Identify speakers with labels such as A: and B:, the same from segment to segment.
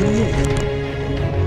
A: 拥有。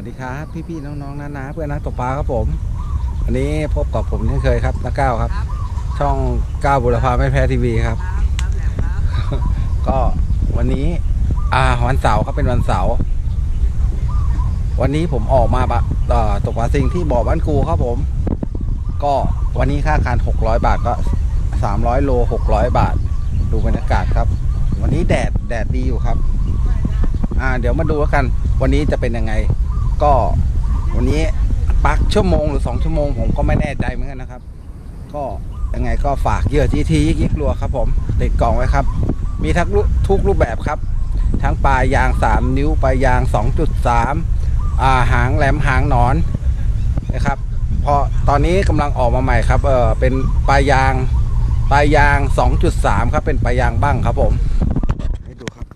A: กราบสวัสดีครับ พี่ๆน้องๆนาๆเพื่อนนักตกปลาครับผมวันนี้พบกับผมเช่นเคยครับนักก้าวครับ ช่องก้าวบุรพาไม่แพ้ทีวีครับ ก็วันนี้ อ่าวันเสาร์ครับเป็นวันเสาร์วันนี้ผมออกมาปะเอ่อตกปลาซิงที่บ่อบ้านกูครับผม ก็วันนี้ค่าการ600 บาทก็300โล600 บาท ดูบรรยากาศครับ วันนี้แดดแดดดีอยู่ครับ อ่า เดี๋ยวมาดูแล้วกัน วันนี้จะเป็นยังไง ก็วันนี้ปักชั่วโมงหรือ 2 ชั่วโมง ผมก็ไม่แน่ใจเหมือนกันนะครับ ก็ยังไงก็ฝากเยื่อจีทียิกยิกรัวครับผมติดกล่องไว้ครับ มีทั้งรูทุกรูปแบบครับ ทั้งปลายยาง 3 นิ้วปลายยาง 2.3อ่าหางแหลมหางหนอนนะครับพอตอนนี้กำลังออกมาใหม่ครับเออเป็นปลายยางปลายยาง 2.3 ครับเป็นปลายยางบ้างครับผม ให้ดูครับ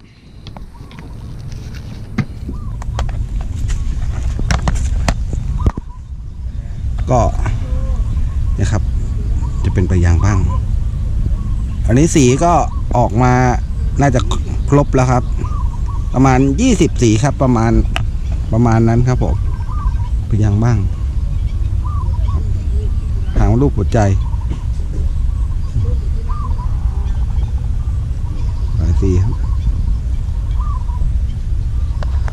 A: ก็นี่ยครับ จะเป็นไปลายยางบ้าง อันนี้สีก็ออกมาน่าจะครบแล้วครับ ประมาณ 20 สีครับ ประมาณประมาณนั้นครับผมปลายยางบ้างหางรูปหัวใจหลายสีครับ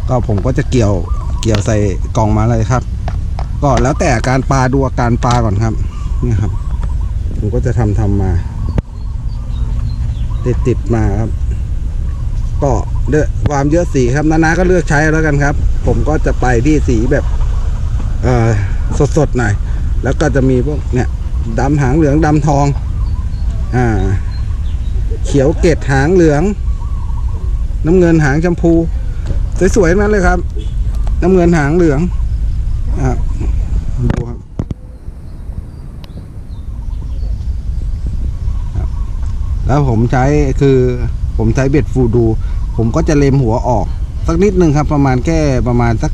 A: ก็ผมก็จะเกี่ยวเกี่ยวใส่กล่องมาเลยครับ ก็แล้วแต่การปลาดูอาการปลาก่อนครับนี่ครับ ผมก็จะทำทำมา ติดติดมาครับ ก็เลือกความเยอะสีครับนานาก็เลือกใช้แล้วกันครับ ผมก็จะไปที่สีแบบเอ่อสดๆหน่อย แล้วก็จะมีพวกเนี่ยดำหางเหลืองดำทอง อ่า เขียวเกตหางเหลือง น้ำเงินหางชมพู สวยๆนั้นเลยครับ น้ำเงินหางเหลืองอะดูครับครับ แล้วผมใช้คือผมใช้เบ็ดฟูดู ผมก็จะเล็มหัวออก สักนิดนึงครับ ประมาณแค่ประมาณสัก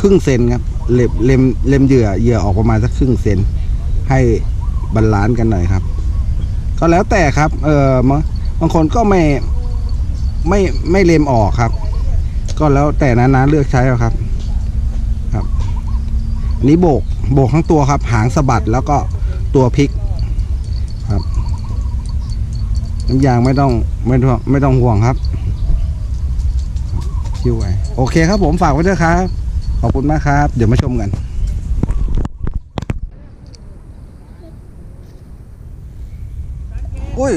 A: ครึ่งเซนครับเล็มเล็มเล็มเหยื่อเหยื่อออกประมาณสักครึ่งเซนให้บาลานซ์กันหน่อยครับ ก็แล้วแต่ครับ เออบางคนก็ไม่ไม่ไม่เล็มออกครับ ก็แล้วแต่นะนะเลือกใช้ครับ ครับอันนี้โบกโบกทั้งตัวครับ หางสะบัดแล้วก็ตัวพลิก ครับุกอย่างไม่ต้องไม่ต้องไม่ต้องห่วงครับคิวไว้โอเคครับผมฝากไว้ด้วยครับ ขอบคุณมากครับ เดี๋ยวมาชมกันโอ้ย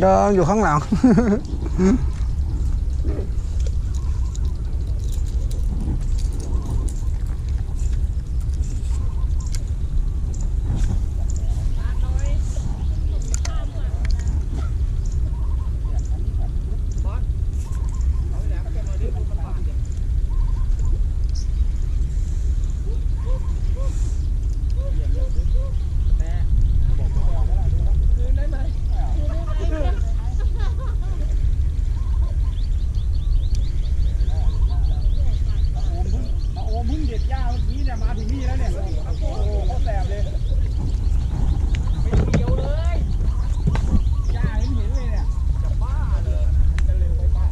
A: เหมือนเดิมอยู่ข้างหลัง
B: อ้มึงเด็ดหญ้าเมื่อกี้เนี่ยมาถึงนี่แล้วเนี่ยโอ้โหเขาแสบเลยไม่เกี่ยวเลยหญ้าเห็นเห็นเลยเนี่ยจะบ้าเลยจะเร็วไปป้า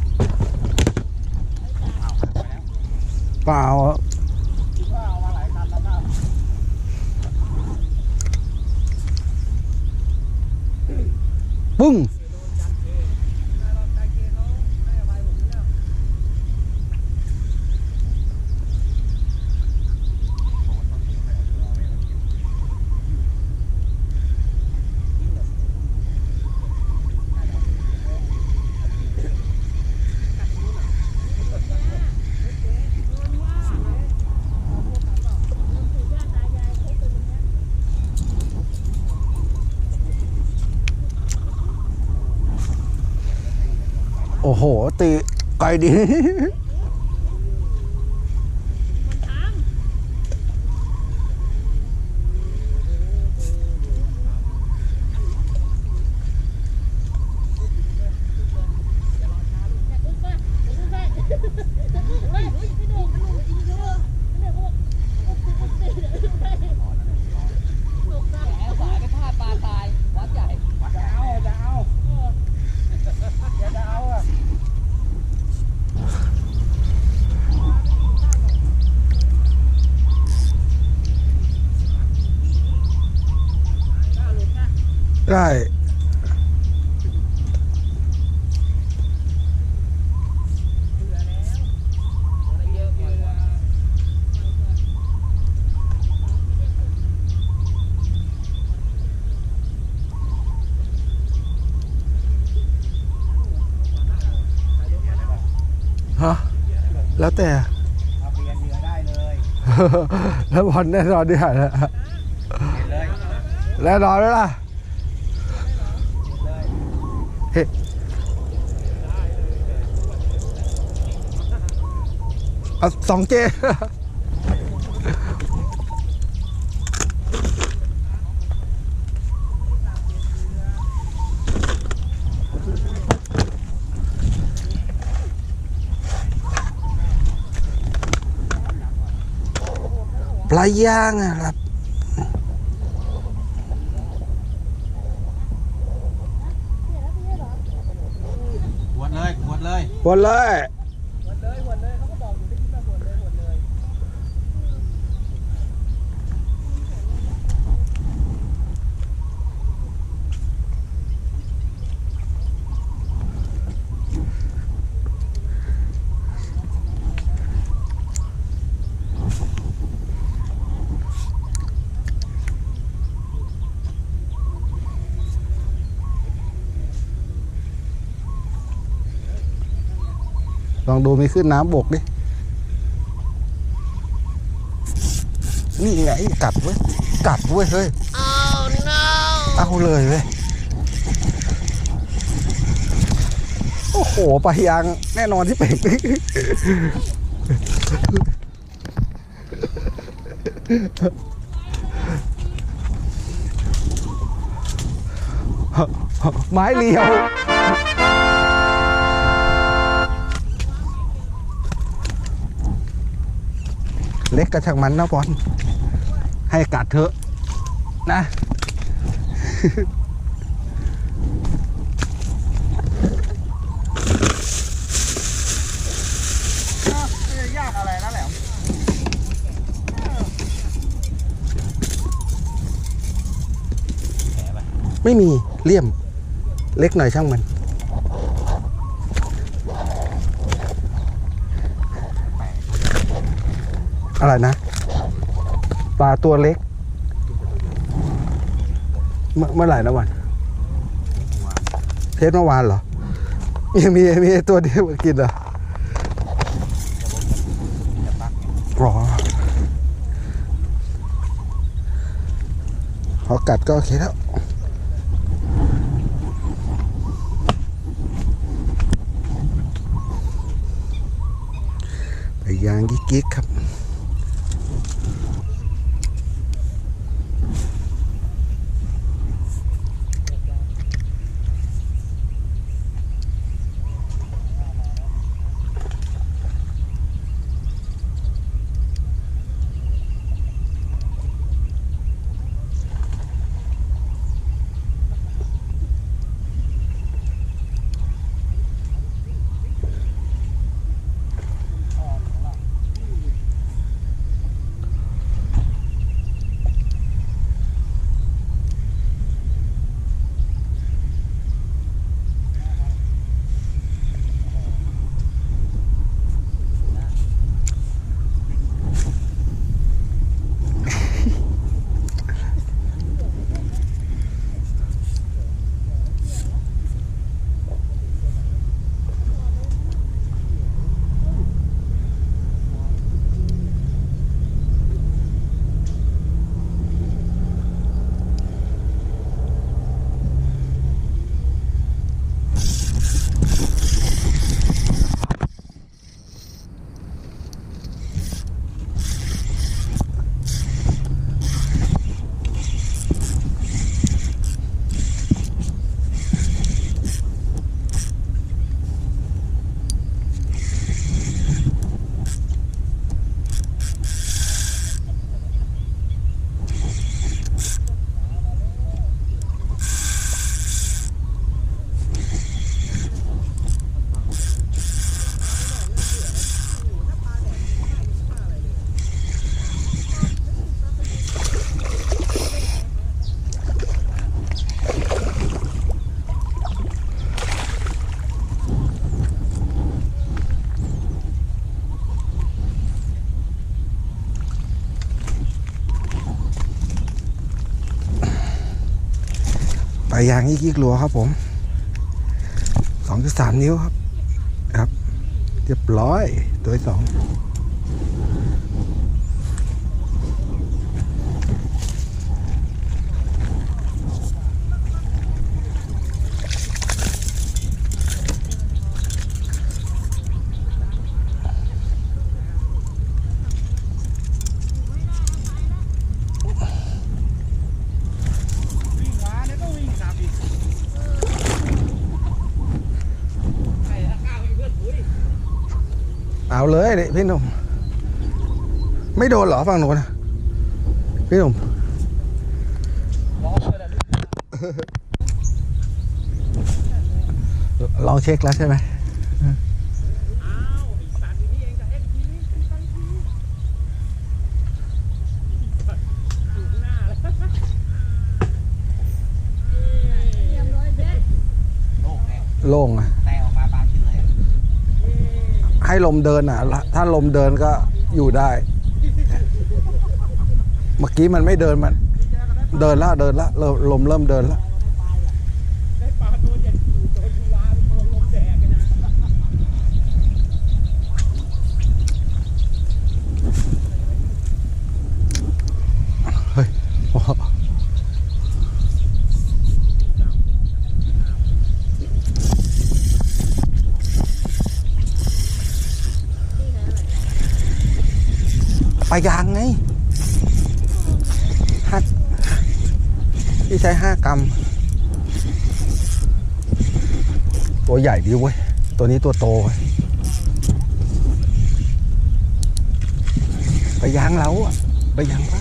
A: เปล่า
B: คิดว่าเอามาหลายคันแล้วครับ
A: ปึ้ง โอ้โหตีไกลดี
C: สายไปพาดปลาตายวัดใหญ่
B: จะเอาจะเอาเดี๋ยวจะเอาอะ
A: ได้
C: เยอะเยอะ
A: ฮะ แล้วแต่
B: เอาเปลี่ยนเหยื่อได้เลย
A: แล้วบอลแน่นอนดีกว่านะ
B: เปลี่ยนเลย
A: แน่นอนไหมล่ะ
B: เลย
A: เฮ้เอาสองเจ ลาย่างอะครับ
B: ขวดเลยขวดเลย
A: หมดเลย
C: หมดเลยหมดเลยเขาก็บอกอยู่ที่คิดว่าหมดเลยหมดเลย
A: ล องดูมีขึ้นน้ำบกดิ นี่ไงกัดเว้ย กัดเว้ยเฮ้ยเอาเลยเว้ย โอ้โหปลายางแน่นอนที่เป็กไม้เลียว เล็กกระชังมันนะบอลให้กัดเถอะนะ
B: ไม่ได้ยากอะไรนะแหลม
A: ไม่มีเลี่ยมเล็กหน่อยช่างมัน อะไรนะ ปลาตัวเล็ก เมื่อเมื่อไหร่นะวัน เทสเมื่อวานเหรอ ยังมีมีตัวเดียวมากินเหรอรอพอกัดก็โอเคแล้วไปยางกิ๊กๆครับ ยางยี่กิกลัวครับผมสองจุดสามนิ้วครับ ครับ เรียบร้อย ตัวสอง
B: มาเนี่ยก็วิ่งกลับอีก
C: ใช่ถ้าก้าวมีเพื่อนถุย
A: เอาเลยดิพี่หนุ่มไม่โดนหรอฝั่งหนูนะพี่หนุ่มลองเช็คแล้วใช่ไหม
C: โลกแน่
A: โล่งอะ
C: แต่ออกมาบางชื่อเลย
A: ให้ลมเดินอะละถ้าลมเดินก็อยู่ได้ เมื่อกี้มันไม่เดินมัน เดินละเดินละลมเริ่มเดินละ
B: ได้ปลาตัวใหญ่อยู่ตัวยูราตัวลมแดกกันนะ
A: เฮ้ยโอ้โหไปลายางไงห้าที่ใช้ห้ากรัม ตัวใหญ่ดีเว้ย ตัวนี้ตัวโตวไปยางเราอะไปยางเรา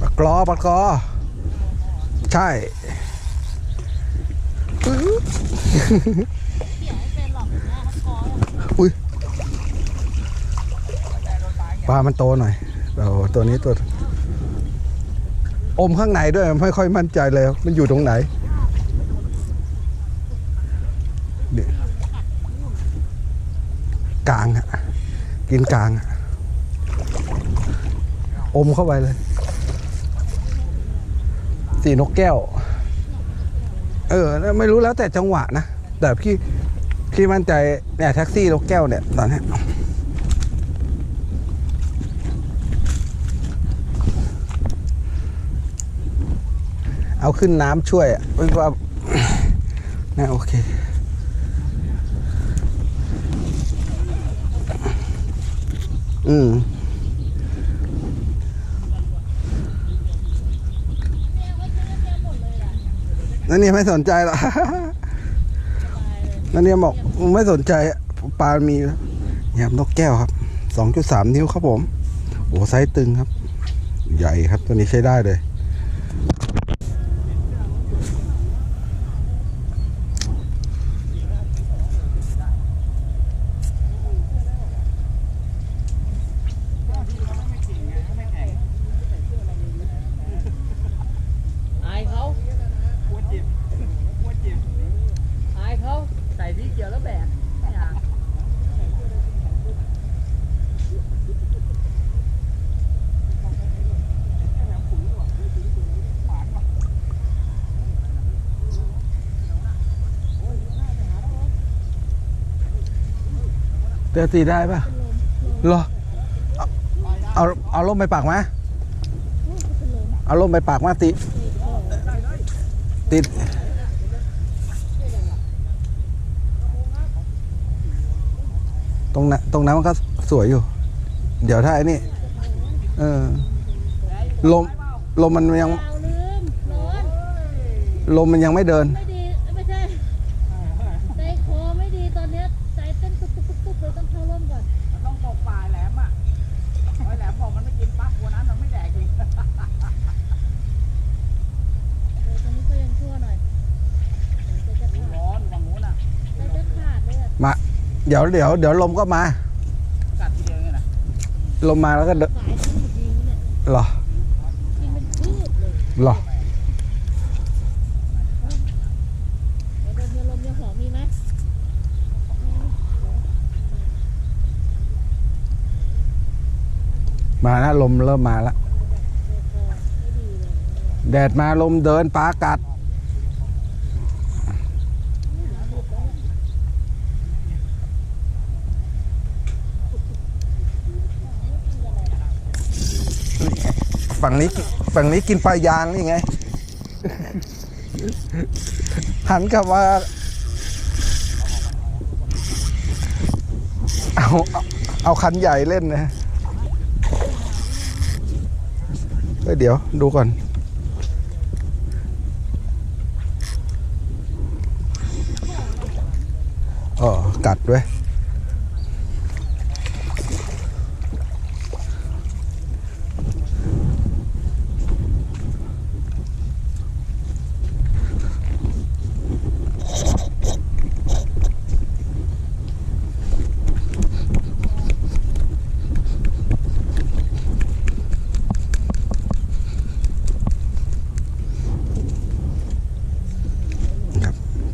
A: ปากกลอปลากกลอใช่ อุ้ยปลามันโตหน่อยเราตัวนี้ตัวอมข้างในด้วยไม่ค่อยมั่นใจเลย มันอยู่ตรงไหนเดี๋ยวกลางอะกินกลางอะอมเข้าไปเลย สีนกแก้ว เออไม่รู้แล้วแต่จังหวะนะ แต่พี่พี่มั่นใจเนี่ยแท็กซี่นกแก้วเนี่ยตอนนี้เอาขึ้นน้ำช่วยอะไม่ว่าน่โอเคอืม นั่นเนี่ยไม่สนใจหรอกนั่นเนี่ยบอกไม่สนใจปลามีแยำนกแก้วครับสองจุดสามนิ้วครับผมโอ้ไซส์ตึงครับ ใหญ่ครับตัวนี้ใช้ได้เลย
C: อายเขา
B: กลัวเจ็บกลัวเจ็บ
C: อายเขาใส่สีเขียวแล้วแบกไม่อยาก
A: เตือตีได้ปะเหรอเอาเอาล่มไปปากมาเอาล่มไปปากมาติ ติด ตรงนั้นตรงนั้นมันก็สวยอยู่ เดี๋ยวถ้าไอ้นี่ เออ ลม ลมมันยัง
D: ลม
A: มันยังไม่เดิน
D: เดี๋ยวเดี๋
A: ยวเดี๋ยวลมก็มาลมมาแล้วก็เดิน
D: เห
A: รอ
D: เห
A: รอ
D: มา
A: แล้วลมเริ่มมาแล้วแดดมาลมเดินปากัด ฝั่งนี้ฝั่งนี้กินปลายางนี่ไง หันกลับมาเอาเอาเอาคันใหญ่เล่นนะเฮ้ยเดี๋ยวดูก่อน อ๋อ กัดด้วย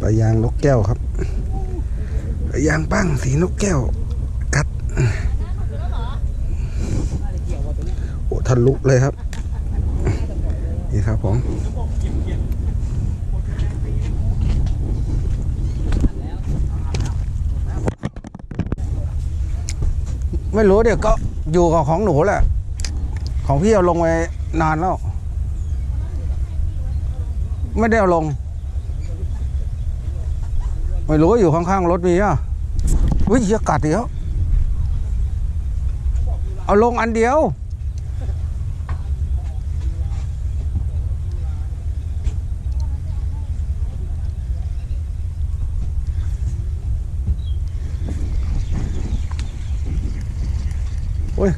A: ายางนกแก้วครับปลายางบ้างสีนกแก้ว กัดโอ้ทะลุเลยครับ นี่ครับผมไม่รู้เดี๋ยวก็อยู่กับของหนูแหละ ของพี่เอาลงไปนานแล้ว ไม่ได้เอาลง ไม่รู้อยู่ข้างๆรถมีอะวิ่งเยอะกัดเดียว เอาลงอันเดียว โอ้ย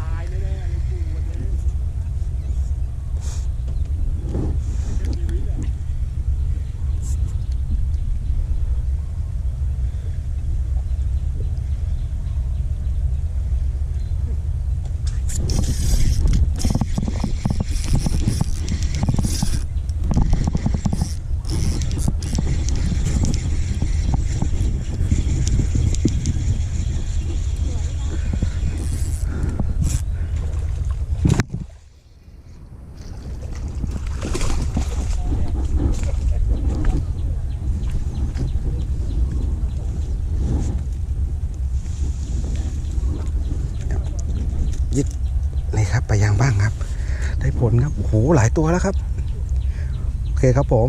B: ตายแน่ๆเลยกูวันนี้ชีวิตอะ
A: นี่ครับไปยังบ้างครับ ได้ผลครับ โอ้โห หลาย ตัวแล้วครับ โอเคครับผม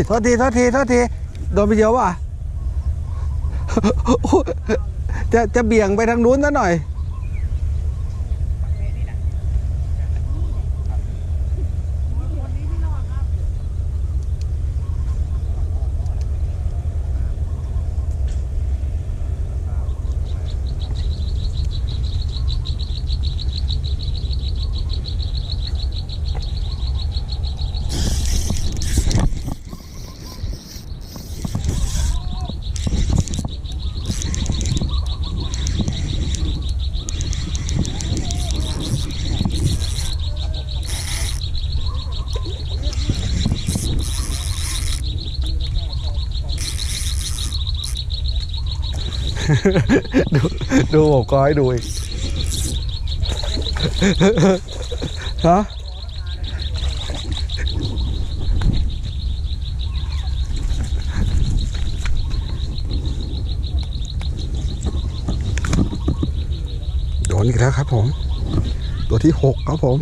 B: ย
A: โทษทีโทษทีโทษทีโดนไปเยอะว่ะจะจะเบี่ยงไปทางนู้นซะหน่อย ดูดูผมก็ให้ดูอีกฮะโดนอีกแล้วครับผม ตัวที่หกครับผม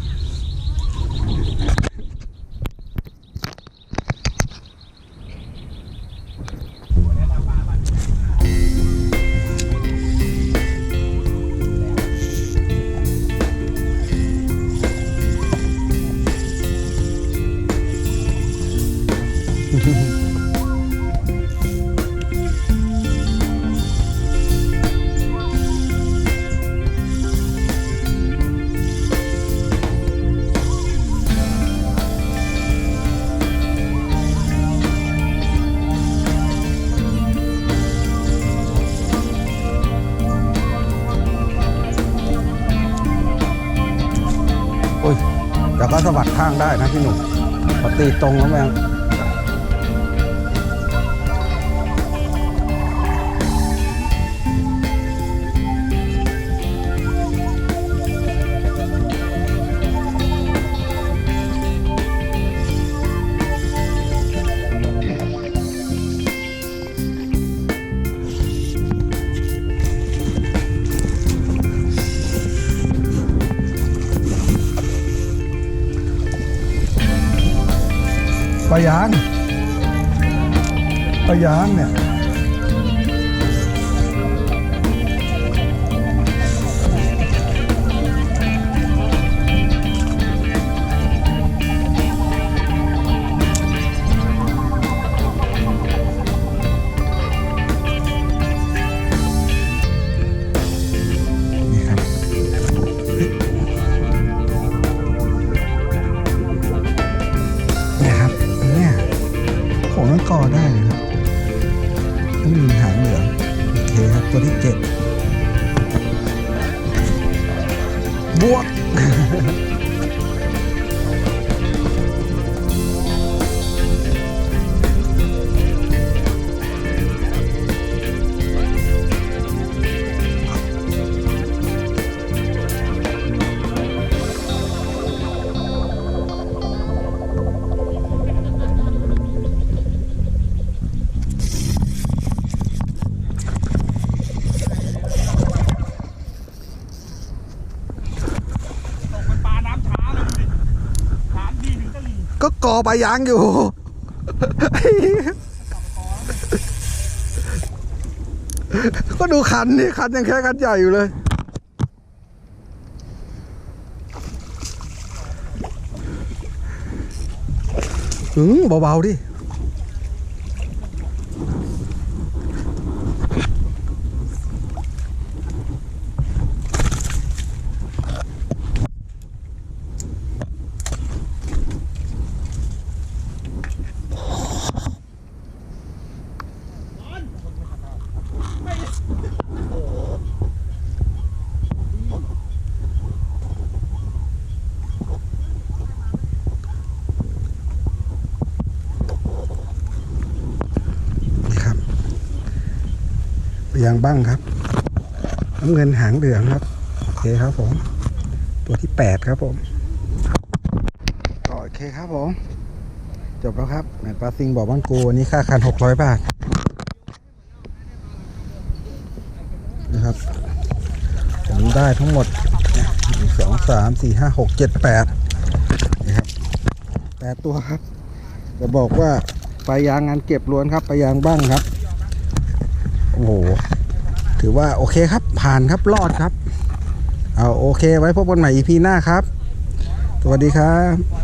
A: างได้นะพี่หนุ่มพอตีตรงแล้วแม่ง ปลา ก็กอปลายางอยู่ ก็ดูคันนี่คันยังแค่คันใหญ่อยู่เลย อืมเบาๆดิ ยางบ้างครับน้ำเงินหางเหลืองครับโอเคครับผม ตัวที่แปดครับผมโอเคครับผมจบแล้วครับแมตปลาซิงบอกบ้านกูวันนี้ค่าคันหกร้อยบาทนะครับผมได้ทั้งหมดสองสามสี่ห้าหกเจ็ดแปดนะครับแปดตัวครับจะบอกว่าปลายางงานเก็บล้วนครับปลายางบ้างครับ โอ้โหถือว่าโอเคครับ ผ่านครับรอดครับ เอาโอเคไว้พบกันใหม่อีพีหน้าครับ สวัสดีครับ